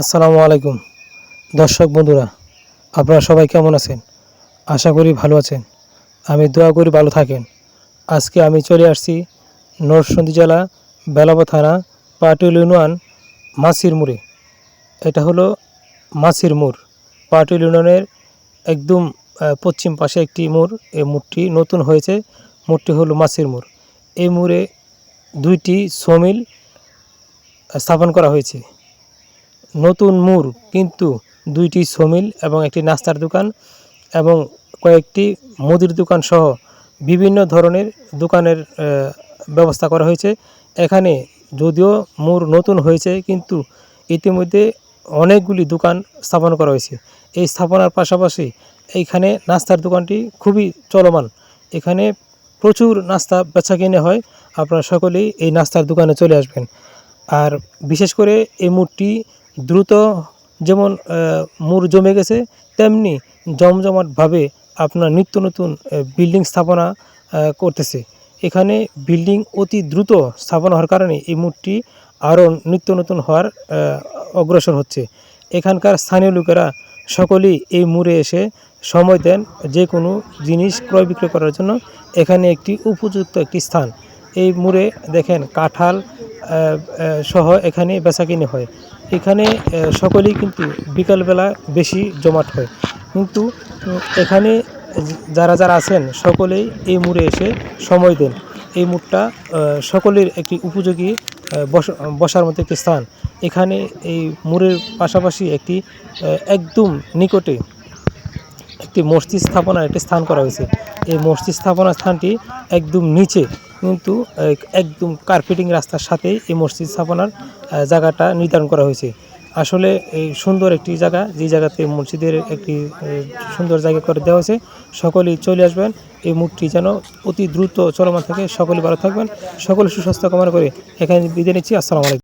আসসালামু আলাইকুম। দর্শক বন্ধুরা, আপনারা সবাই কেমন আছেন? আশা করি ভালো আছেন। আমি দোয়া করি ভালো থাকেন। আজকে আমি চলে আসছি নরসিংদী জেলা বেলাবা থানা পাটুল ইউনিয়ন মাছির মোড়ে। এটা হলো মাছির মোড়। পাটুল ইউনিয়নের একদম পশ্চিম পাশে একটি মোড়। এই মোড়টি নতুন হয়েছে। মোড়টি হলো মাছির মোড়। এই মোড়ে দুইটি সমিল স্থাপন করা হয়েছে। নতুন মোড়, কিন্তু দুইটি সমিল এবং একটি নাস্তার দোকান এবং কয়েকটি মুদির দোকান সহ বিভিন্ন ধরনের দোকানের ব্যবস্থা করা হয়েছে। এখানে যদিও মোড় নতুন হয়েছে, কিন্তু ইতিমধ্যে অনেকগুলি দোকান স্থাপন করা হয়েছে। এই স্থাপনার পাশাপাশি এইখানে নাস্তার দোকানটি খুবই চলমান। এখানে প্রচুর নাস্তা বেচা কিনে হয়। আপনারা সকলেই এই নাস্তার দোকানে চলে আসবেন। আর বিশেষ করে এই মুড়টি দ্রুত যেমন মুড় জমে গেছে, তেমনি জমজমাটভাবে আপনার নিত্য নতুন বিল্ডিং স্থাপনা করতেছে। এখানে বিল্ডিং অতি দ্রুত স্থাপন হওয়ার কারণে এই মুড়টি আরও নিত্য নতুন হওয়ার অগ্রসর হচ্ছে। এখানকার স্থানীয় লোকেরা সকলেই এই মুড়ে এসে সময় দেন যে কোনো জিনিস ক্রয় বিক্রয় করার জন্য। এখানে একটি উপযুক্ত একটি স্থান। এই মুড়ে দেখেন কাঁঠাল সহ এখানে বেচাকিনি হয়। এখানে সকলেই কিন্তু বিকালবেলা বেশি জমাট হয়। কিন্তু এখানে যারা যারা আছেন, সকলেই এই মুড়ে এসে সময় দেন। এই মুড়টা সকলের একটি উপযোগী বসার মতো একটি স্থান। এখানে এই মুড়ের পাশাপাশি একটি একদম নিকটে একটি মসজিদ স্থাপনার একটি স্থান করা হয়েছে। এই মসজিদ স্থাপনার স্থানটি একদম নিচে কিন্তু একদম কার্পেটিং রাস্তার সাথে এই মসজিদ স্থাপনার জায়গাটা নির্ধারণ করা হয়েছে। আসলে এই সুন্দর একটি জায়গা যে জায়গাতে মসজিদের একটি সুন্দর জায়গা করে দেওয়া হয়েছে, সকলেই চলে আসবেন। এই মূর্তি যেন অতি দ্রুত চলমান থাকে, সকলে ভালো থাকবেন, সকলে সুস্বাস্থ্য কামনা করে এখানে বিদায় নিচ্ছি। আসসালামু আলাইকুম।